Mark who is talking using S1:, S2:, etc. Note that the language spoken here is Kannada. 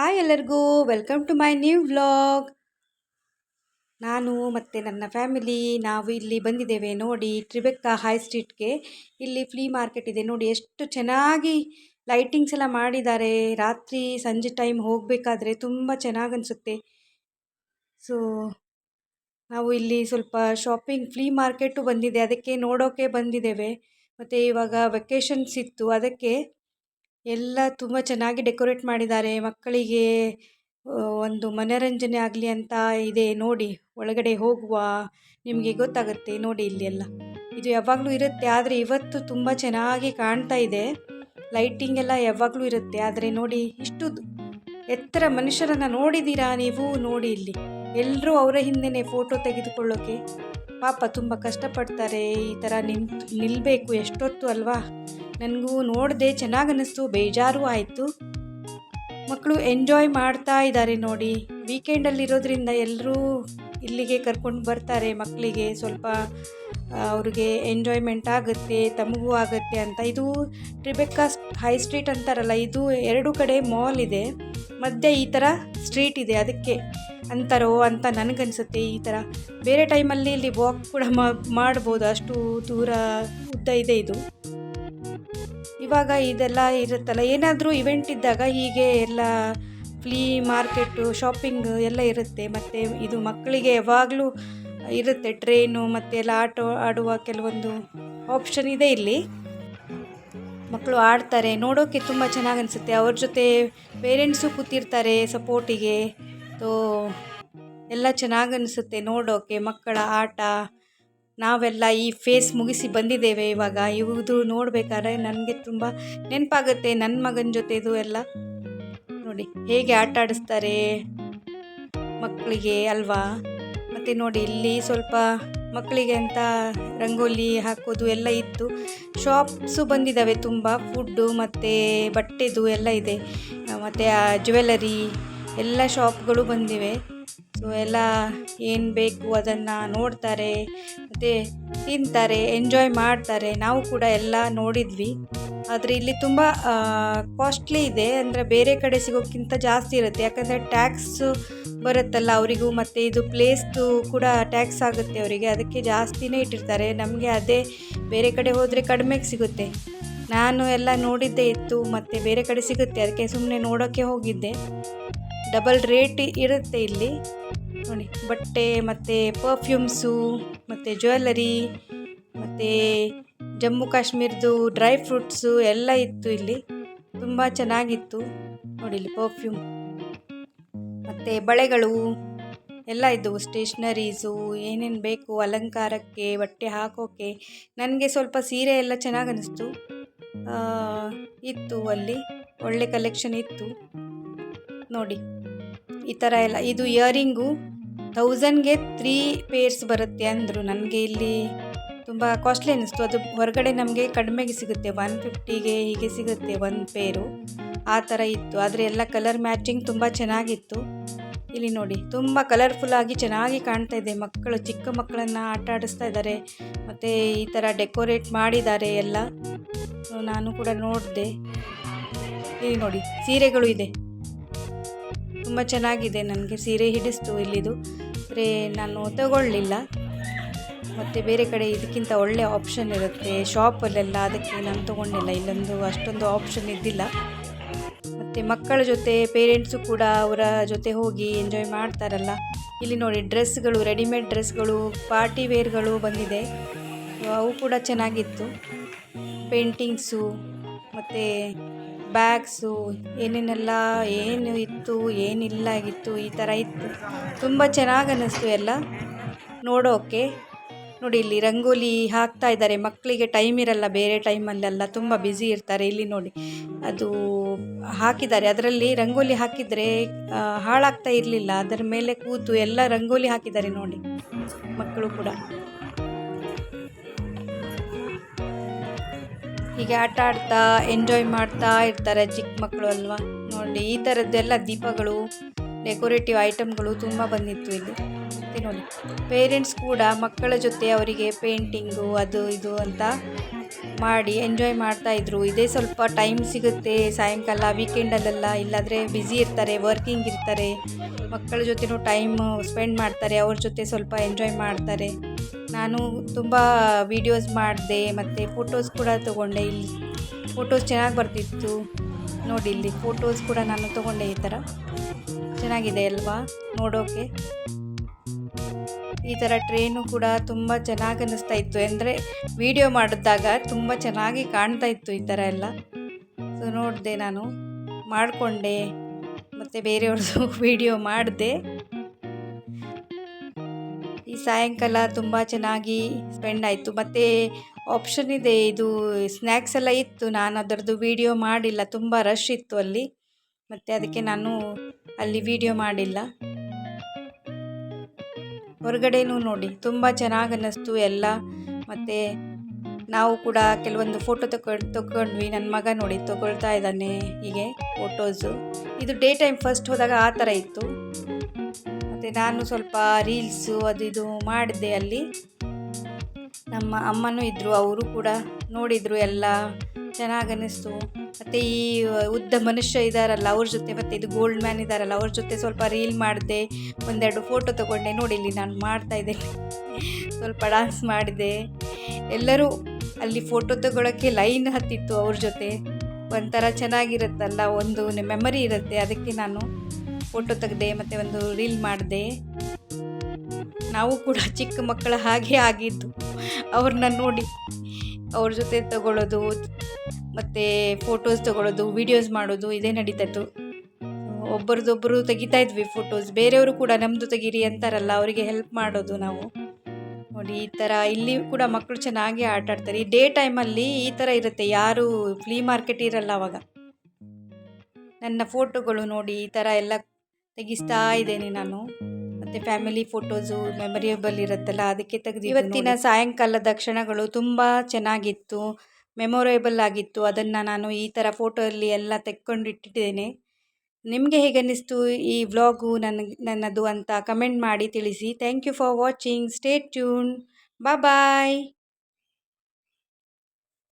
S1: ಹಾಯ್ ಎಲ್ಲರಿಗೂ welcome to my new vlog ನಾನು ಮತ್ತು ನನ್ನ ಫ್ಯಾಮಿಲಿ ನಾವು ಇಲ್ಲಿ ಬಂದಿದ್ದೇವೆ ನೋಡಿ ಟ್ರಿಬೆಕ್ಕಾ ಹೈ ಸ್ಟ್ರೀಟ್ಗೆ ಇಲ್ಲಿ ಫ್ಲೀ ಮಾರ್ಕೆಟ್ ಇದೆ ನೋಡಿ, ಎಷ್ಟು ಚೆನ್ನಾಗಿ ಲೈಟಿಂಗ್ಸ್ ಎಲ್ಲ ಮಾಡಿದ್ದಾರೆ. ರಾತ್ರಿ, ಸಂಜೆ ಟೈಮ್ ಹೋಗಬೇಕಾದ್ರೆ ತುಂಬ ಚೆನ್ನಾಗಿ ಅನಿಸುತ್ತೆ. ಸೊ ನಾವು ಇಲ್ಲಿ ಸ್ವಲ್ಪ ಶಾಪಿಂಗ್ ಫ್ಲೀ ಮಾರ್ಕೆಟು ಬಂದಿದೆ. ಅದಕ್ಕೆ ನೋಡೋಕೆ ಬಂದಿದ್ದೇವೆ. ಮತ್ತು ಇವಾಗ ವೆಕೇಷನ್ಸ್ ಇತ್ತು. ಅದಕ್ಕೆ ಎಲ್ಲ ತುಂಬ ಚೆನ್ನಾಗಿ ಡೆಕೋರೇಟ್ ಮಾಡಿದ್ದಾರೆ. ಮಕ್ಕಳಿಗೆ ಒಂದು ಮನೋರಂಜನೆ ಆಗಲಿ ಅಂತ ಇದೆ. ನೋಡಿ, ಒಳಗಡೆ ಹೋಗುವ ನಿಮಗೆ ಗೊತ್ತಾಗುತ್ತೆ. ನೋಡಿ ಇಲ್ಲಿ ಎಲ್ಲ. ಇದು ಯಾವಾಗಲೂ ಇರುತ್ತೆ. ಆದರೆ ಇವತ್ತು ತುಂಬ ಚೆನ್ನಾಗಿ ಕಾಣ್ತಾ ಇದೆ. ಲೈಟಿಂಗ್ ಎಲ್ಲ ಯಾವಾಗಲೂ ಇರುತ್ತೆ. ಆದರೆ ನೋಡಿ, ಇಷ್ಟು ಎತ್ತರ ಮನುಷ್ಯರನ್ನು ನೋಡಿದ್ದೀರಾ ನೀವು? ನೋಡಿ ಇಲ್ಲಿ. ಎಲ್ಲರೂ ಅವರ ಹಿಂದೆನೆ ಫೋಟೋ ತೆಗೆದುಕೊಳ್ಳೋಕೆ. ಪಾಪ ತುಂಬ ಕಷ್ಟಪಡ್ತಾರೆ. ಈ ಥರ ನಿಂತು ನಿಲ್ಲಬೇಕು ಎಷ್ಟೊತ್ತು ಅಲ್ವಾ? ನನಗೂ ನೋಡಿದೆ ಚೆನ್ನಾಗಿ ಅನ್ನಿಸ್ತು, ಬೇಜಾರು ಆಯಿತು. ಮಕ್ಕಳು ಎಂಜಾಯ್ ಮಾಡ್ತಾ ಇದ್ದಾರೆ ನೋಡಿ. ವೀಕೆಂಡಲ್ಲಿರೋದ್ರಿಂದ ಎಲ್ಲರೂ ಇಲ್ಲಿಗೆ ಕರ್ಕೊಂಡು ಬರ್ತಾರೆ ಮಕ್ಕಳಿಗೆ ಸ್ವಲ್ಪ ಅವ್ರಿಗೆ ಎಂಜಾಯ್ಮೆಂಟ್ ಆಗುತ್ತೆ, ತಮಗೂ ಆಗುತ್ತೆ ಅಂತ. ಇದು ಟ್ರಿಬೆಕ್ಕಾ ಹೈ ಸ್ಟ್ರೀಟ್ ಅಂತಾರಲ್ಲ, ಇದು ಎರಡು ಕಡೆ ಮಾಲ್ ಇದೆ. ಮಧ್ಯೆ ಈ ಥರ ಸ್ಟ್ರೀಟ್ ಇದೆ, ಅದಕ್ಕೆ ಅಂತಾರೋ ಅಂತ ನನಗನ್ಸುತ್ತೆ ಈ ಥರ ಬೇರೆ ಟೈಮಲ್ಲಿ ಇಲ್ಲಿ ವಾಕ್ ಕೂಡ ಮಾಡ್ಬೋದು, ಅಷ್ಟು ದೂರ ಉದ್ದ ಇದೆ ಇದು. ಇವಾಗ ಇದೆಲ್ಲ ಇರುತ್ತಲ್ಲ, ಏನಾದರೂ ಇವೆಂಟ್ ಇದ್ದಾಗ ಹೀಗೆ ಎಲ್ಲ ಫ್ಲೀ ಮಾರ್ಕೆಟು ಶಾಪಿಂಗ್ ಎಲ್ಲ ಇರುತ್ತೆ. ಮತ್ತು ಇದು ಮಕ್ಕಳಿಗೆ ಯಾವಾಗಲೂ ಇರುತ್ತೆ ಟ್ರೈನು ಮತ್ತು ಎಲ್ಲ ಆಟೋ ಆಡುವ ಕೆಲವೊಂದು ಆಪ್ಷನ್ ಇದೆ ಇಲ್ಲಿ. ಮಕ್ಕಳು ಆಡ್ತಾರೆ ನೋಡೋಕ್ಕೆ ತುಂಬ ಚೆನ್ನಾಗಿ ಅನಿಸುತ್ತೆ. ಅವ್ರ ಜೊತೆ ಪೇರೆಂಟ್ಸು ಕೂತಿರ್ತಾರೆ ಸಪೋರ್ಟಿಗೆ ತೋ ಎಲ್ಲ ಚೆನ್ನಾಗಿ ಅನಿಸುತ್ತೆ ನೋಡೋಕ್ಕೆ ಮಕ್ಕಳ ಆಟ. ನಾವೆಲ್ಲ ಈ ಫೇಸ್ ಮುಗಿಸಿ ಬಂದಿದ್ದೇವೆ ಇವಾಗ. ಇವುದು ನೋಡಬೇಕಾದ್ರೆ ನನಗೆ ತುಂಬ ನೆನಪಾಗುತ್ತೆ ನನ್ನ ಮಗನ ಜೊತೆದು ಎಲ್ಲ. ನೋಡಿ, ಹೇಗೆ ಆಟ ಆಡಿಸ್ತಾರೆ ಮಕ್ಕಳಿಗೆ ಅಲ್ವಾ? ಮತ್ತು ನೋಡಿ, ಇಲ್ಲಿ ಸ್ವಲ್ಪ ಮಕ್ಕಳಿಗೆ ಅಂತ ರಂಗೋಲಿ ಹಾಕೋದು ಎಲ್ಲ ಇತ್ತು. ಶಾಪ್ಸು ಬಂದಿದ್ದಾವೆ ತುಂಬ ಫುಡ್ಡು ಮತ್ತು ಬಟ್ಟೆದು ಎಲ್ಲ ಇದೆ. ಮತ್ತು ಜ್ಯುವೆಲರಿ ಎಲ್ಲ ಶಾಪ್ಗಳು ಬಂದಿವೆ. ಸೊ ಎಲ್ಲ ಏನು ಬೇಕು ಅದನ್ನು ನೋಡ್ತಾರೆ, ಮತ್ತು ತಿಂತಾರೆ ಎಂಜಾಯ್ ಮಾಡ್ತಾರೆ. ನಾವು ಕೂಡ ಎಲ್ಲ ನೋಡಿದ್ವಿ. ಆದರೆ ಇಲ್ಲಿ ತುಂಬ ಕಾಸ್ಟ್ಲಿ ಇದೆ. ಅಂದರೆ ಬೇರೆ ಕಡೆ ಸಿಗೋಕ್ಕಿಂತ ಜಾಸ್ತಿ ಇರುತ್ತೆ. ಯಾಕಂದರೆ ಟ್ಯಾಕ್ಸು ಬರುತ್ತಲ್ಲ ಅವರಿಗೂ, ಮತ್ತು ಇದು ಪ್ಲೇಸ್ದು ಕೂಡ ಟ್ಯಾಕ್ಸ್ ಆಗುತ್ತೆ ಅವರಿಗೆ. ಅದಕ್ಕೆ ಜಾಸ್ತಿನೇ ಇಟ್ಟಿರ್ತಾರೆ. ನಮಗೆ ಅದೇ ಬೇರೆ ಕಡೆ ಹೋದರೆ ಕಡಿಮೆಗೆ ಸಿಗುತ್ತೆ. ನಾನು ಎಲ್ಲ ನೋಡಿದ್ದೇ ಇತ್ತು, ಮತ್ತು ಬೇರೆ ಕಡೆ ಸಿಗುತ್ತೆ. ಅದಕ್ಕೆ ಸುಮ್ಮನೆ ನೋಡೋಕ್ಕೆ ಹೋಗಿದ್ದೆ. ಡಬಲ್ ರೇಟ್ ಇರುತ್ತೆ ಇಲ್ಲಿ. ನೋಡಿ, ಬಟ್ಟೆ, ಮತ್ತು ಪರ್ಫ್ಯೂಮ್ಸು ಮತ್ತು ಜ್ಯುವೆಲ್ಲರಿ ಮತ್ತು ಜಮ್ಮು ಕಾಶ್ಮೀರದ್ದು ಡ್ರೈ ಫ್ರೂಟ್ಸು ಎಲ್ಲ ಇತ್ತು ಇಲ್ಲಿ. ತುಂಬ ಚೆನ್ನಾಗಿತ್ತು. ನೋಡಿ ಇಲ್ಲಿ ಪರ್ಫ್ಯೂಮ್ ಮತ್ತು ಬಳೆಗಳು ಎಲ್ಲ ಇದ್ದವು. ಸ್ಟೇಷ್ನರೀಸು ಏನೇನು ಬೇಕು ಅಲಂಕಾರಕ್ಕೆ, ಬಟ್ಟೆ ಹಾಕೋಕ್ಕೆ ನನಗೆ ಸ್ವಲ್ಪ ಸೀರೆ ಎಲ್ಲ ಚೆನ್ನಾಗಿ ಅನ್ನಿಸ್ತು ಇತ್ತು ಅಲ್ಲಿ. ಒಳ್ಳೆ ಕಲೆಕ್ಷನ್ ಇತ್ತು. ನೋಡಿ. ಈ ಥರ ಎಲ್ಲ. ಇದು ಇಯರಿಂಗು ಥೌಸಂಡ್ಗೆ ತ್ರೀ ಪೇರ್ಸ್ ಬರುತ್ತೆ ಅಂದರು. ನನಗೆ ಇಲ್ಲಿ ತುಂಬ ಕಾಸ್ಟ್ಲಿ ಅನ್ನಿಸ್ತು. ಅದು ಹೊರಗಡೆ ನಮಗೆ ಕಡಿಮೆಗೆ ಸಿಗುತ್ತೆ. ಒನ್ ಫಿಫ್ಟಿಗೆ ಹೀಗೆ ಸಿಗುತ್ತೆ ಒಂದು ಪೇರು ಆ ಥರ ಇತ್ತು. ಆದರೆ ಎಲ್ಲ ಕಲರ್ ಮ್ಯಾಚಿಂಗ್ ತುಂಬ ಚೆನ್ನಾಗಿತ್ತು. ಇಲ್ಲಿ ನೋಡಿ, ತುಂಬ ಕಲರ್ಫುಲ್ ಆಗಿ ಚೆನ್ನಾಗಿ ಕಾಣ್ತಾ ಇದೆ. ಮಕ್ಕಳು, ಚಿಕ್ಕ ಮಕ್ಕಳನ್ನು ಆಟ ಆಡಿಸ್ತಾ ಇದ್ದಾರೆ ಮತ್ತು ಈ ಥರ ಡೆಕೋರೇಟ್ ಮಾಡಿದ್ದಾರೆ ಎಲ್ಲ. ನಾನು ಕೂಡ ನೋಡಿದೆ. ಇಲ್ಲಿ ನೋಡಿ, ಸೀರೆಗಳು ಇದೆ. ತುಂಬ ಚೆನ್ನಾಗಿದೆ ನನಗೆ. ಸೀರೆ ಹಿಡಿಸ್ತು ಇಲ್ಲಿದು. ಆದರೆ ನಾನು ತಗೊಳ್ಳಲಿಲ್ಲ ಮತ್ತು ಬೇರೆ ಕಡೆ ಇದಕ್ಕಿಂತ ಒಳ್ಳೆ ಆಪ್ಷನ್ ಇರುತ್ತೆ. ಶಾಪಲ್ಲೆಲ್ಲ ಅದಕ್ಕೆ ನಾನು ತೊಗೊಂಡಿಲ್ಲ. ಇಲ್ಲೊಂದು ಅಷ್ಟೊಂದು ಆಪ್ಷನ್ ಇದ್ದಿಲ್ಲ. ಮತ್ತು ಮಕ್ಕಳ ಜೊತೆ ಪೇರೆಂಟ್ಸು ಕೂಡ ಅವರ ಜೊತೆ ಹೋಗಿ ಎಂಜಾಯ್ ಮಾಡ್ತಾರಲ್ಲ. ಇಲ್ಲಿ ನೋಡಿ ಡ್ರೆಸ್ಗಳು ರೆಡಿಮೇಡ್ ಡ್ರೆಸ್ಗಳು ಪಾರ್ಟಿ ವೇರ್ಗಳು ಬಂದಿದೆ. ಅವು ಕೂಡ ಚೆನ್ನಾಗಿತ್ತು. ಪೇಂಟಿಂಗ್ಸು ಮತ್ತು ಬ್ಯಾಗ್ಸು ಏನೇನೆಲ್ಲ ಏನು ಇತ್ತು, ಏನಿಲ್ಲ ಆಗಿತ್ತು, ಈ ಥರ ಇತ್ತು. ತುಂಬ ಚೆನ್ನಾಗಿ ಅನ್ನಿಸ್ತು ಎಲ್ಲ. ನೋಡೋಕೆ, ನೋಡಿ ಇಲ್ಲಿ ರಂಗೋಲಿ ಹಾಕ್ತಾ ಇದ್ದಾರೆ. ಮಕ್ಕಳಿಗೆ ಟೈಮ್ ಇರಲ್ಲ, ಬೇರೆ ಟೈಮಲ್ಲೆಲ್ಲ ತುಂಬ ಬ್ಯುಸಿ ಇರ್ತಾರೆ. ಇಲ್ಲಿ ನೋಡಿ, ಅದು ಹಾಕಿದ್ದಾರೆ. ಅದರಲ್ಲಿ ರಂಗೋಲಿ ಹಾಕಿದರೆ ಹಾಳಾಗ್ತಾ ಇರಲಿಲ್ಲ. ಅದರ ಮೇಲೆ ಕೂತು ಎಲ್ಲ ರಂಗೋಲಿ ಹಾಕಿದ್ದಾರೆ ನೋಡಿ ಮಕ್ಕಳು ಕೂಡ. ಹೀಗೆ ಆಟ ಆಡ್ತಾ ಎಂಜಾಯ್ ಮಾಡ್ತಾ ಇರ್ತಾರೆ ಚಿಕ್ಕ ಮಕ್ಕಳು ಅಲ್ವಾ? ನೋಡಿ, ಈ ಥರದ್ದೆಲ್ಲ ದೀಪಗಳು ಡೆಕೋರೇಟಿವ್ ಐಟಮ್ಗಳು ತುಂಬ ಬಂದಿತ್ತು ಇಲ್ಲಿ. ನೋಡಿ ಪೇರೆಂಟ್ಸ್ ಕೂಡ ಮಕ್ಕಳ ಜೊತೆ ಅವರಿಗೆ ಪೇಂಟಿಂಗು ಅದು ಇದು ಅಂತ ಮಾಡಿ ಎಂಜಾಯ್ ಮಾಡ್ತಾಯಿದ್ರು ಇದೇ ಸ್ವಲ್ಪ ಟೈಮ್ ಸಿಗುತ್ತೆ, ಸಾಯಂಕಾಲ ವೀಕೆಂಡಲ್ಲೆಲ್ಲ ಇಲ್ಲಾಂದರೆ ಬ್ಯುಸಿ ಇರ್ತಾರೆ ವರ್ಕಿಂಗ್ ಇರ್ತಾರೆ. ಮಕ್ಕಳ ಜೊತೆನೂ ಟೈಮ್ ಸ್ಪೆಂಡ್ ಮಾಡ್ತಾರೆ, ಅವ್ರ ಜೊತೆ ಸ್ವಲ್ಪ ಎಂಜಾಯ್ ಮಾಡ್ತಾರೆ. ನಾನು ತುಂಬ ವೀಡಿಯೋಸ್ ಮಾಡಿದೆ, ಮತ್ತು ಫೋಟೋಸ್ ಕೂಡ ತೊಗೊಂಡೆ. ಇಲ್ಲಿ ಫೋಟೋಸ್ ಚೆನ್ನಾಗಿ ಬರ್ತಿತ್ತು. ನೋಡಿ, ಇಲ್ಲಿ ಫೋಟೋಸ್ ಕೂಡ ನಾನು ತೊಗೊಂಡೆ ಈ ಥರ ಚೆನ್ನಾಗಿದೆ ಅಲ್ವಾ? ನೋಡೋಕೆ. ಈ ಥರ ಟ್ರೈನು ಕೂಡ ತುಂಬ ಚೆನ್ನಾಗಿ ಅನ್ನಿಸ್ತಾ ಇತ್ತು. ಅಂದರೆ ವಿಡಿಯೋ ಮಾಡಿದಾಗ ತುಂಬ ಚೆನ್ನಾಗಿ ಕಾಣ್ತಾ ಇತ್ತು ಈ ಥರ ಎಲ್ಲ. ಸೊ ನೋಡಿದೆ ನಾನು. ಮಾಡಿಕೊಂಡೆ. ಮತ್ತು ಬೇರೆಯವ್ರದ್ದು ವಿಡಿಯೋ ಮಾಡಿದೆ. ಈ ಸಾಯಂಕಾಲ ತುಂಬ ಚೆನ್ನಾಗಿ ಸ್ಪೆಂಡ್ ಆಯಿತು. ಮತ್ತು ಆಪ್ಷನ್ ಇದೆ, ಇದು ಸ್ನ್ಯಾಕ್ಸ್ ಎಲ್ಲ ಇತ್ತು. ನಾನು ಅದರದ್ದು ವಿಡಿಯೋ ಮಾಡಿಲ್ಲ, ತುಂಬ ರಶ್ ಇತ್ತು ಅಲ್ಲಿ. ಮತ್ತು ಅದಕ್ಕೆ ನಾನು ಅಲ್ಲಿ ವೀಡಿಯೋ ಮಾಡಿಲ್ಲ. ಹೊರಗಡೆನೂ ನೋಡಿ, ತುಂಬ ಚೆನ್ನಾಗಿ ಅನ್ನಿಸ್ತು ಎಲ್ಲ. ಮತ್ತು ನಾವು ಕೂಡ ಕೆಲವೊಂದು ಫೋಟೋ ತಗೊಂಡು ತಗೊಂಡ್ವಿ ನನ್ನ ಮಗ ನೋಡಿ, ತಗೊಳ್ತಾ ಇದ್ದಾನೆ ಹೀಗೆ ಫೋಟೋಸು ಇದು ಡೇ ಟೈಮ್ ಫಸ್ಟ್ ಹೋದಾಗ ಆ ಥರ ಇತ್ತು. ನಾನು ಸ್ವಲ್ಪ ರೀಲ್ಸು ಅದು ಇದು ಮಾಡಿದೆ ಅಲ್ಲಿ. ನಮ್ಮ ಅಮ್ಮನೂ ಇದ್ದರು ಅವರು ಕೂಡ ನೋಡಿದರು ಎಲ್ಲ. ಚೆನ್ನಾಗಿ ಅನ್ನಿಸ್ತು ಮತ್ತು ಈ ಉದ್ದ ಮನುಷ್ಯ ಇದ್ದಾರಲ್ಲ ಅವ್ರ ಜೊತೆ ಮತ್ತು ಇದು ಗೋಲ್ಡ್ ಮ್ಯಾನ್ ಇದ್ದಾರಲ್ಲ ಅವ್ರ ಜೊತೆ ಸ್ವಲ್ಪ ರೀಲ್ ಮಾಡಿದೆ. ಒಂದೆರಡು ಫೋಟೋ ತೊಗೊಂಡೆ. ನೋಡಿ ಇಲ್ಲಿ ನಾನು ಮಾಡ್ತಾ ಇದ್ದೇನೆ. ಸ್ವಲ್ಪ ಡಾನ್ಸ್ ಮಾಡಿದೆ. ಎಲ್ಲರೂ ಅಲ್ಲಿ ಫೋಟೋ ತಗೊಳ್ಳೋಕ್ಕೆ ಲೈನ್ ಹತ್ತಿತ್ತು ಅವ್ರ ಜೊತೆ. ಒಂಥರ ಚೆನ್ನಾಗಿರುತ್ತಲ್ಲ, ಒಂದು ಮೆಮರಿ ಇರುತ್ತೆ. ಅದಕ್ಕೆ ನಾನು ಫೋಟೋ ತೆಗೆದೆ ಮತ್ತು ಒಂದು ರೀಲ್ ಮಾಡಿದೆ. ನಾವು ಕೂಡ ಚಿಕ್ಕ ಮಕ್ಕಳ ಹಾಗೆ ಆಗಿದ್ದು. ಅವ್ರನ್ನ ನೋಡಿ, ಅವ್ರ ಜೊತೆ ತಗೊಳ್ಳೋದು ಮತ್ತು ಫೋಟೋಸ್ ತಗೊಳ್ಳೋದು ವಿಡಿಯೋಸ್ ಮಾಡೋದು ಇದೇ ನಡೀತಾಯಿತ್ತು ಒಬ್ಬರದೊಬ್ಬರು ತೆಗಿತಾ ಇದ್ವಿ ಫೋಟೋಸ್ ಬೇರೆಯವರು ಕೂಡ ನಮ್ಮದು ತೆಗೀರಿ ಅಂತಾರಲ್ಲ, ಅವರಿಗೆ ಹೆಲ್ಪ್ ಮಾಡೋದು ನಾವು. ನೋಡಿ, ಈ ಥರ ಇಲ್ಲಿ ಕೂಡ ಮಕ್ಕಳು ಚೆನ್ನಾಗಿ ಆಟ ಆಡ್ತಾರೆ. ಈ ಡೇ ಟೈಮಲ್ಲಿ ಈ ಥರ ಇರುತ್ತೆ. ಯಾರು ಫ್ಲೀ ಮಾರ್ಕೆಟ್ ಇರಲ್ಲ ಅವಾಗ. ನನ್ನ ಫೋಟೋಗಳು ನೋಡಿ, ಈ ಥರ ಎಲ್ಲ ತೆಗಿಸ್ತಾ ಇದ್ದೇನೆ ನಾನು. ಮತ್ತು ಫ್ಯಾಮಿಲಿ ಫೋಟೋಸು ಮೆಮೊರಿಯಬಲ್ ಇರುತ್ತಲ್ಲ ಅದಕ್ಕೆ ತೆಗೆದು ಇವತ್ತಿನ ಸಾಯಂಕಾಲದ ಕ್ಷಣಗಳು ತುಂಬ ಚೆನ್ನಾಗಿತ್ತು ಮೆಮೊರೇಬಲ್ ಆಗಿತ್ತು. ಅದನ್ನು ನಾನು ಈ ಥರ ಫೋಟೋಲ್ಲಿ ಎಲ್ಲ ತೆಕ್ಕೊಂಡಿಟ್ಟಿದ್ದೇನೆ. ನಿಮಗೆ ಹೇಗೆ ಅನ್ನಿಸ್ತು ಈ ವ್ಲಾಗು ನನಗೆ ನನ್ನದು ಅಂತ ಕಮೆಂಟ್ ಮಾಡಿ ತಿಳಿಸಿ. Thank you for watching stay tuned bye